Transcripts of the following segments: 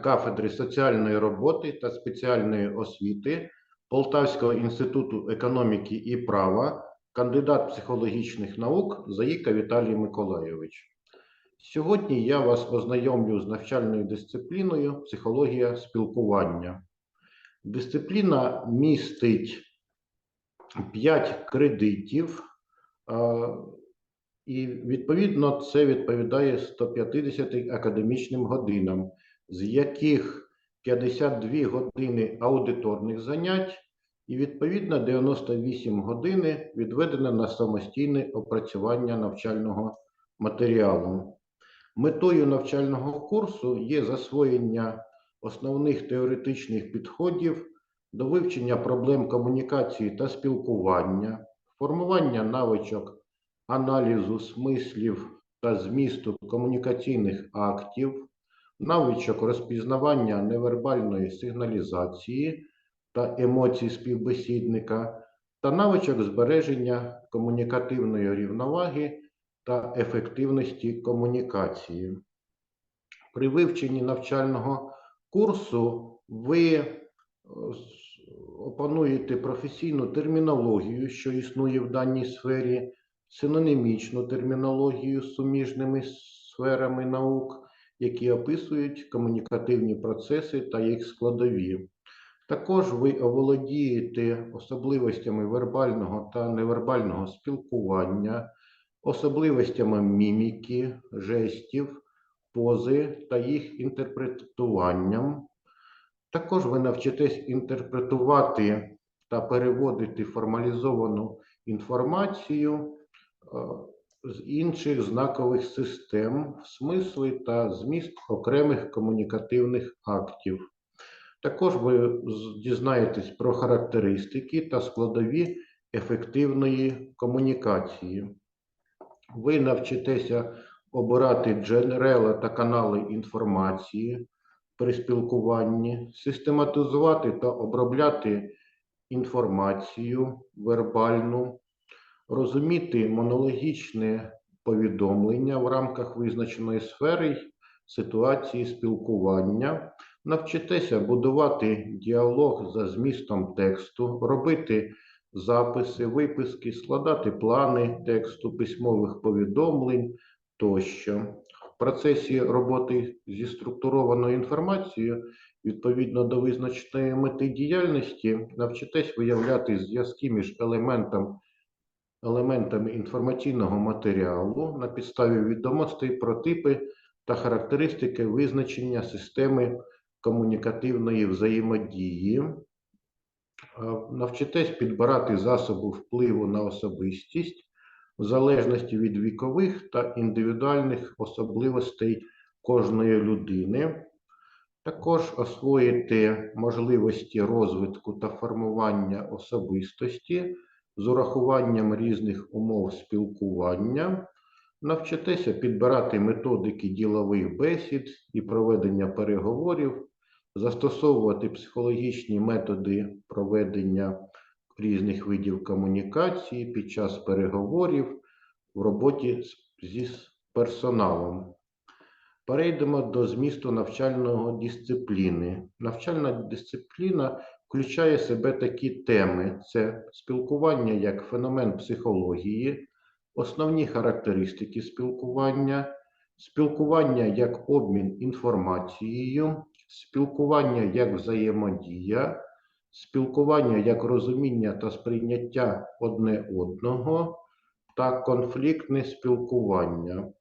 кафедри соціальної роботи та спеціальної освіти Полтавського інституту економіки і права, кандидат психологічних наук Заїка Віталій Миколайович. Сьогодні я вас ознайомлю з навчальною дисципліною психологія спілкування. Дисципліна містить 5 кредитів, і відповідно це відповідає 150 академічним годинам, з яких 52 години аудиторних занять і відповідно 98 години відведено на самостійне опрацювання навчального матеріалу. Метою навчального курсу є засвоєння основних теоретичних підходів до вивчення проблем комунікації та спілкування, формування навичок аналізу смислів та змісту комунікаційних актів, навичок розпізнавання невербальної сигналізації та емоцій співбесідника, та навичок збереження комунікативної рівноваги та ефективності комунікації. При вивченні навчального курсу ви е, опануєте професійну термінологію, що існує в даній сфері, синонімічну термінологію з суміжними сферами наук, які описують комунікативні процеси та їх складові. Також ви оволодієте особливостями вербального та невербального спілкування, особливостями міміки, жестів, пози та їх інтерпретуванням. Також ви навчитесь інтерпретувати та переводити формалізовану інформацію е, з інших знакових систем смисли та зміст окремих комунікативних актів. Також ви дізнаєтесь про характеристики та складові ефективної комунікації. Ви навчитеся обирати джерела та канали інформації при спілкуванні, систематизувати та обробляти інформацію вербальну, розуміти монологічне повідомлення в рамках визначеної сфери ситуації спілкування, навчитеся будувати діалог за змістом тексту, робити записи, виписки, складати плани тексту, письмових повідомлень тощо. В процесі роботи зі структурованою інформацією, відповідно до визначеної мети діяльності, навчитесь виявляти зв'язки між елементом, елементами інформаційного матеріалу на підставі відомостей про типи та характеристики визначення системи комунікативної взаємодії. Е, Навчитесь підбирати засоби впливу на особистість в залежності від вікових та індивідуальних особливостей кожної людини. Також освоїти можливості розвитку та формування особистості з урахуванням різних умов спілкування. Навчитеся підбирати методики ділових бесід і проведення переговорів, застосовувати психологічні методи проведення різних видів комунікації під час переговорів в роботі зі персоналом. Перейдемо до змісту навчального дисципліни. Навчальна дисципліна включає в себе такі теми: це спілкування як феномен психології, основні характеристики спілкування, спілкування як обмін інформацією, спілкування як взаємодія, спілкування як розуміння та сприйняття одне одного та конфліктне спілкування.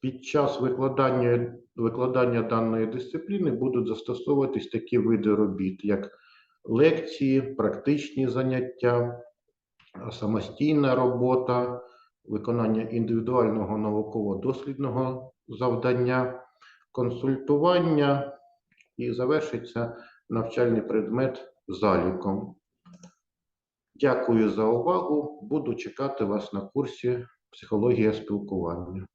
Під час викладання, викладання даної дисципліни будуть застосовуватись такі види робіт, як лекції, практичні заняття, самостійна робота, виконання індивідуального науково-дослідного завдання, консультування і завершиться навчальний предмет заліком. Дякую за увагу. Буду чекати вас на курсі психологія спілкування.